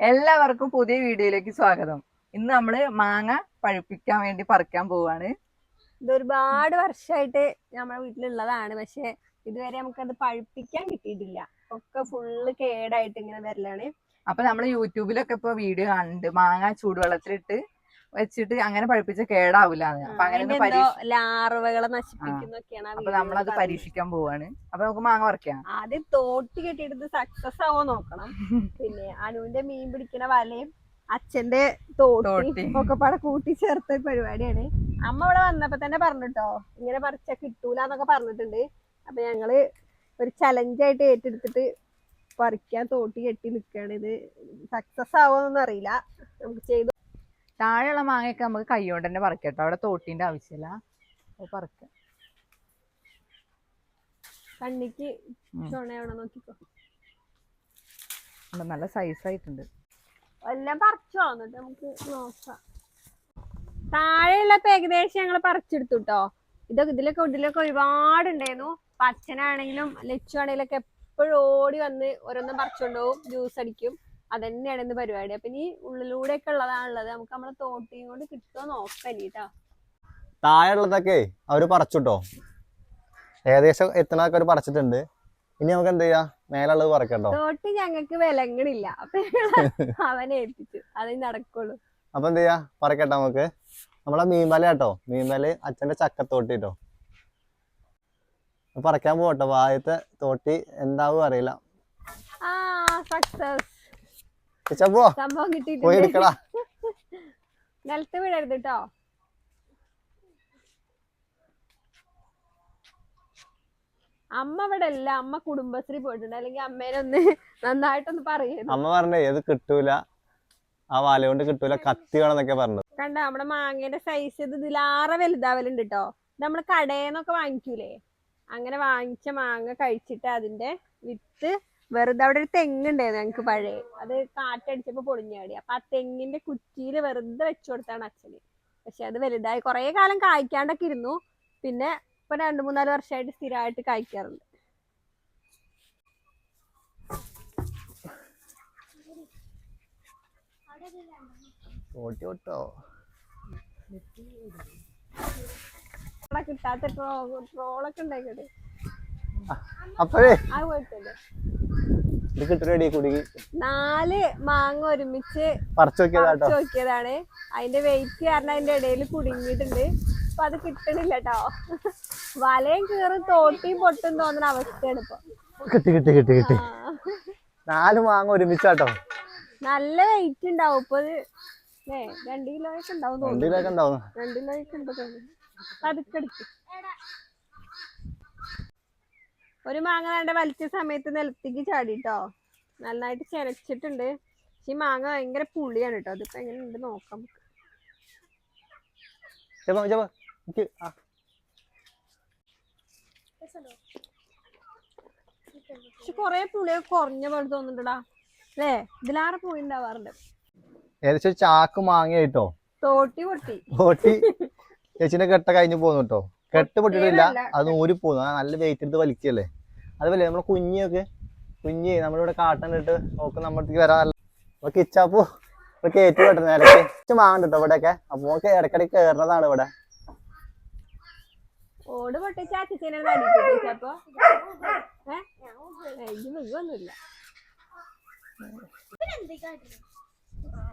എല്ലാവർക്കും പുതിയ വീഡിയോയിലേക്ക് സ്വാഗതം. ഇന്ന് നമ്മൾ മാങ്ങ പഴുപ്പിക്കാൻ വേണ്ടി പറിക്കാൻ പോവാണ്. ഇത് ഒരുപാട് വർഷമായിട്ട് നമ്മുടെ വീട്ടിലുള്ളതാണ്. പക്ഷെ ഇതുവരെ നമുക്ക് അത് പഴുപ്പിക്കാൻ കിട്ടിയിട്ടില്ല. ഒക്കെ ഫുള്ള് കേടായിട്ട് ഇങ്ങനെ വരലാണ്. അപ്പൊ നമ്മൾ യൂട്യൂബിലൊക്കെ ഇപ്പൊ വീഡിയോ കാണുന്നുണ്ട്. മാങ്ങ ചൂടുവെള്ളത്തിലിട്ട് വെച്ചിട്ട് അങ്ങനെ പഴുപ്പിച്ച കേടാവില്ല അപ്പൊ അങ്ങനെ ലാർവകളെ നശിപ്പിക്കുന്നൊക്കെയാണ് അപ്പൊ നമ്മളത്. പരീക്ഷിക്കാൻ പോവാണ്. അപ്പൊ നമുക്ക് മാങ്ങ പറിക്കാം. ആദ്യം തോട്ടി കെട്ടിയിട്ട് സക്സസ് ആവോ നോക്കണം. പിന്നെ അനുവിന്റെ മീൻ പിടിക്കണ വലയും അച്ഛന്റെ തോട്ടി. ഒക്കെ പാടെ കൂട്ടി ചേർത്ത പരിപാടിയാണ്. അമ്മ ഇവിടെ വന്നപ്പോ തന്നെ പറഞ്ഞിട്ടോ ഇങ്ങനെ പറിച്ച കിട്ടൂല എന്നൊക്കെ പറഞ്ഞിട്ടുണ്ട്. അപ്പൊ ഞങ്ങൾ ഒരു ചലഞ്ചായിട്ട് ഏറ്റെടുത്തിട്ട് പറിക്കാൻ തോട്ടി കെട്ടി നിൽക്കുകയാണ് ഇത് സക്സസ് ആവോന്നൊന്നും അറിയില്ല. നമുക്ക് ചെയ്തു താഴെയുള്ള മാങ്ങയൊക്കെ നമുക്ക് കൈകൊണ്ട് തന്നെ പറിക്കാം കേട്ടോ അവിടെ തോട്ടിന്റെ ആവശ്യമില്ല അത് പറിക്കാം. കണ്ണിക്ക്. നോക്കിക്കോ? നല്ല സൈസ് ആയിട്ടുണ്ട്. എല്ലാം പറിച്ചോ? എന്നിട്ട് നമുക്ക് നോക്കാം. താഴെയുള്ളപ്പോ ഏകദേശം ഞങ്ങൾ പറിച്ചെടുത്തു കേട്ടോ ഇതൊക്കെ ഇതിലൊക്കെ ഇതിലൊക്കെ ഒരുപാട് പച്ചനാണെങ്കിലും അച്ഛനാണെങ്കിലും ലച്ചു ആണെങ്കിലും ഒക്കെ എപ്പോഴും ഓടി വന്ന് ഓരോന്നും പറിച്ചോണ്ട് പോകും ജ്യൂസ് അടിക്കും. അതന്നെയാണ് ഇന്ന് പരിപാടി. അപ്പൊ ഇനി ഉള്ളിലൂടെ ഒക്കെ ഉള്ളതാണുള്ളത്. നമുക്ക് നമ്മളെ തോട്ടിയും കൊണ്ട് കിട്ടുമോ നോക്കാം ഇനി ട്ടോ. താഴെയുള്ളതൊക്കെ അവർ പറിച്ചുട്ടോ. ഏകദേശം എത്തണൊക്കെ അവർ പറിച്ചിട്ടുണ്ട്? ഇനി നമുക്ക് എന്ത് ചെയ്യാ? മേലുള്ളത് പറിക്കട്ടോ. തോട്ടി ഞങ്ങൾക്ക് വിലങ്ങണില്ല അപ്പൊ അവനെ ഏൽപ്പിച്ചു. അതേ നടക്കുള്ളൂ. അപ്പൊ എന്ത് ചെയ്യാ? പറിക്കട്ടെ നമുക്ക്. നമ്മളെ മീൻവല കേട്ടോ മീൻവല അച്ഛന്റെ ചക്കത്തോട്ടി കേട്ടോ പറിക്കാൻ പോകട്ടോ ആദ്യത്തെ തോട്ടി എന്താവും അറിയില്ല. ആ സക്സസ് ഇച്ചാ പോ സംഭവം പോയി കിട്ടിയിട്ടുണ്ട് എടുക്കടാ. നിലത്ത് വീഴരുത് കേട്ടോ അമ്മ ഇവിടെ അല്ല അമ്മ കുടുംബശ്രീ പോയിട്ടുണ്ട്. അല്ലെങ്കിൽ അമ്മേനെ ഒന്ന് നന്നായിട്ടൊന്ന് പറയുന്നു. അമ്മ പറഞ്ഞേ ഏത് കിട്ടൂല? ആ വാല കൊണ്ട് കിട്ടൂല. കത്തി വേണമെന്നൊക്കെ പറഞ്ഞത് കണ്ട നമ്മുടെ മാങ്ങയുടെ സൈസ് ഇത് ഇതിലാറെ വലുതാവലുണ്ട് കേട്ടോ നമ്മൾ കടേന്നൊക്കെ വാങ്ങിക്കൂലേ? അങ്ങനെ വാങ്ങിച്ച മാങ്ങ കഴിച്ചിട്ട് അതിന്റെ വിത്ത് വെറുതെ അവിടെ ഒരു തെങ്ങുണ്ടായിരുന്നു ഞങ്ങക്ക് പഴയ അത് കാറ്റടിച്ചപ്പോ പൊളിഞ്ഞാടി. അപ്പൊ ആ തെങ്ങിന്റെ കുറ്റിയിൽ വെറുതെ വെച്ചു കൊടുത്താണ് അച്ഛന്. പക്ഷെ അത് വലുതായി കൊറേ കാലം കായ്ക്കാണ്ടൊക്കെ ഇരുന്നു. പിന്നെ ഇപ്പൊ രണ്ടു മൂന്നാൽ വർഷമായിട്ട് സ്ഥിരമായിട്ട് കായ്ക്കാറുണ്ട്. കിട്ടാത്ത ട്രോ ട്രോളൊക്കെ ഉണ്ടായിക്കോട്ടെ? അപ്പോഴേ. ഇത് കിട്ടണടി കുടുങ്ങി നാല് മാങ്ങ ഒരുമിച്ച് പറിച്ചു നോക്കിയതാട്ടോ നോക്കിയതാണ്. അതിന്റെ വെയിറ്റ് കാരണം അതിന്റെ ഇടയിൽ കുടുങ്ങിയിട്ടുണ്ട്. അപ്പൊ അത് കിട്ടണില്ല കേട്ടോ. വലയും കീറും തോട്ടിയും പൊട്ടും തോന്നുന്ന അവസ്ഥയാണ് ഇപ്പൊ. കിട്ടി കിട്ടി കിട്ടി കിട്ടി. നാല് മാങ്ങ ഒരുമിച്ചാട്ടോ നല്ല വെയിറ്റ് ഉണ്ടാവും. ഇപ്പൊ രണ്ടു കിലോ രണ്ട് കിലോയൊക്കെ ഉണ്ടാവും കിലോ ഒക്കെ ഉണ്ടാവും. രണ്ട് കിലോയൊക്കെ ഉണ്ട് തോന്നുന്നു. പതുക്കെടുക്ക് ഒരു മാങ്ങ വേണ്ട വലിച്ച സമയത്ത് നിലത്തേക്ക് ചാടിട്ടോ. നന്നായിട്ട് ചെനച്ചിട്ടുണ്ട് പക്ഷെ ഈ മാങ്ങ ഭയങ്കര പുളിയാണ് കേട്ടോ. അതിപ്പോ എങ്ങനെയുണ്ട് നോക്കാം. പക്ഷെ കൊറേ പുളിയൊക്കെ കുറഞ്ഞ പോലെ തോന്നുന്നുണ്ടടാ. അല്ലേ? ഇതിലാറെ പുളി ഉണ്ടാവാറുണ്ട്. ഏകദേശം ചാക്ക് മാങ്ങ കേട്ടോ തോട്ടി പൊട്ടി. തോട്ടി. ചേച്ചിന്റെ കെട്ട കഴിഞ്ഞു പോന്നു കേട്ടോ. കെട്ട് പൊട്ടിട്ടില്ല അത് ഊരി പോന്നു നല്ല വെയിറ്റ് എടുത്ത് വലിക്കല്ലേ അതുപോലെ നമ്മുടെ കുഞ്ഞിയൊക്കെ കുഞ്ഞ് നമ്മളിവിടെ കാട്ടണ്ടിട്ട് നോക്ക് നമ്മുടെ അടുത്തേക്ക് വരാൻ നല്ല അപ്പൊ കിച്ചാപ്പു. ഇപ്പൊ കയറ്റി വിട്ടത് ഇടയ്ക്ക് മാങ്ങണ്ട് കേട്ടോ ഇവിടെയൊക്കെ. അപ്പൊ ഒക്കെ ഇടയ്ക്കിടയ്ക്ക് കയറുന്നതാണ് ഇവിടെ. ഓട് പൊട്ടിച്ച അച്ഛനെ ഇത് മൃഗമൊന്നുമില്ല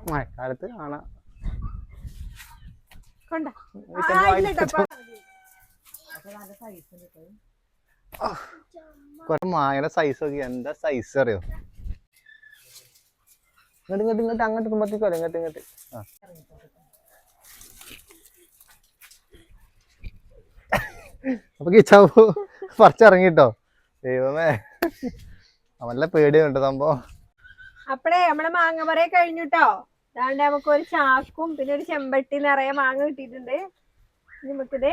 മഴക്കാലത്ത് കാണാം. കൊണ്ട. കുറെ മാങ്ങയുടെ സൈസ് ഒക്കെ എന്താ സൈസ് അറിയോ? ഇങ്ങോട്ട് ഇങ്ങോട്ട് ഇങ്ങോട്ട് അങ്ങോട്ട് ഇടുമ്പോഴത്തേക്കോ ഇങ്ങോട്ട് ഇങ്ങോട്ട്. ആ. അപ്പൊ കിച്ചാവു പറിച്ചിറങ്ങിട്ടോ? ദൈവമേ. അവനെ പേടിയുണ്ട് സംഭവം. അപ്പഴേ നമ്മളെ മാങ്ങ പറയെ കഴിഞ്ഞിട്ടോ? അതാണ്ട് നമുക്ക് ഒരു ചാക്കും പിന്നെ ഒരു ചെമ്പട്ടി നിറയെ മാങ്ങ കിട്ടിയിട്ടുണ്ട്. ഇനി നമുക്കിത്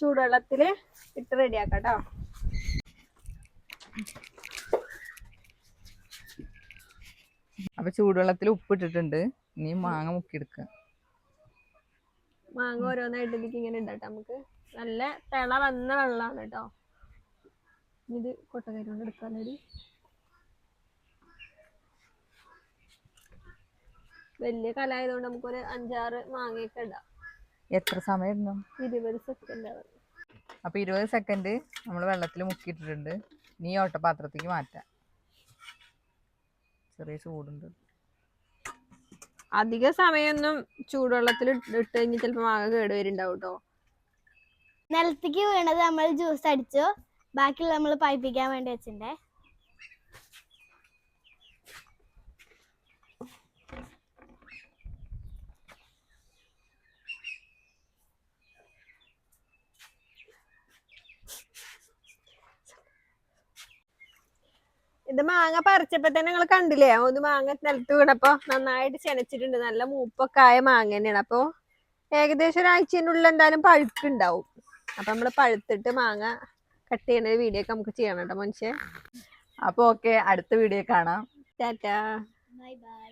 ചൂടുവെള്ളത്തിൽ ഇട്ട് റെഡിയാക്കാം കേട്ടോ. അപ്പൊ ചൂടുവെള്ളത്തിൽ ഉപ്പിട്ടിട്ടുണ്ട്. ഇനി മാങ്ങ മുക്കിയെടുക്കുക മാങ്ങ ഓരോന്നായിട്ട് ഇങ്ങനെ ഇണ്ടാട്ടോ നമുക്ക്. നല്ല തിള വന്ന വെള്ളമാണ് കേട്ടോ. ഇത് കൊട്ടക്കരി കൊണ്ട് എടുക്കാനൊരു വലിയ കലായതുകൊണ്ട് നമുക്കൊരു അഞ്ചാറ് മാങ്ങയൊക്കെ ഇടാം. എത്ര സമയം ഇരുപത് സെക്കൻഡ് അപ്പൊ ഇരുപത് സെക്കൻഡ് നമ്മൾ വെള്ളത്തിൽ മുക്കിയിട്ടിട്ടുണ്ട്. നീ ഓട്ടപാത്രത്തേക്ക് മാറ്റാം. ചെറിയ ചൂടുണ്ട്. അധിക സമയമൊന്നും ചൂടുവെള്ളത്തിൽ ഇട്ട് കഴിഞ്ഞ് ചിലപ്പോൾ മാങ്ങ കേട് വരുന്നുണ്ടാവും കേട്ടോ നിലത്തേക്ക് വീണത് നമ്മൾ ജ്യൂസ് അടിച്ചു. ബാക്കിയുള്ള നമ്മൾ പൈപ്പിക്കാൻ വേണ്ടി വെച്ചിട്ടുണ്ടേ. ഇത് മാങ്ങ പറിച്ചപ്പോ തന്നെ നിങ്ങൾ കണ്ടില്ലേ? ഒന്ന് മാങ്ങ നിലത്ത് വീണപ്പോ നന്നായിട്ട് ചെനച്ചിട്ടുണ്ട്. നല്ല മൂപ്പൊക്കെ ആയ മാങ്ങ തന്നെയാണ്. അപ്പൊ ഏകദേശം ഒരാഴ്ചനുള്ളിൽ എന്തായാലും പഴുക്കുണ്ടാവും അപ്പൊ നമ്മൾ പഴുത്തിട്ട് മാങ്ങ കട്ട് ചെയ്യുന്ന വീഡിയോ ഒക്കെ നമുക്ക് ചെയ്യണം കേട്ടോ മനുഷ്യ. അപ്പൊ ഓക്കെ അടുത്ത വീഡിയോ കാണാം. ടാറ്റാ. Bye bye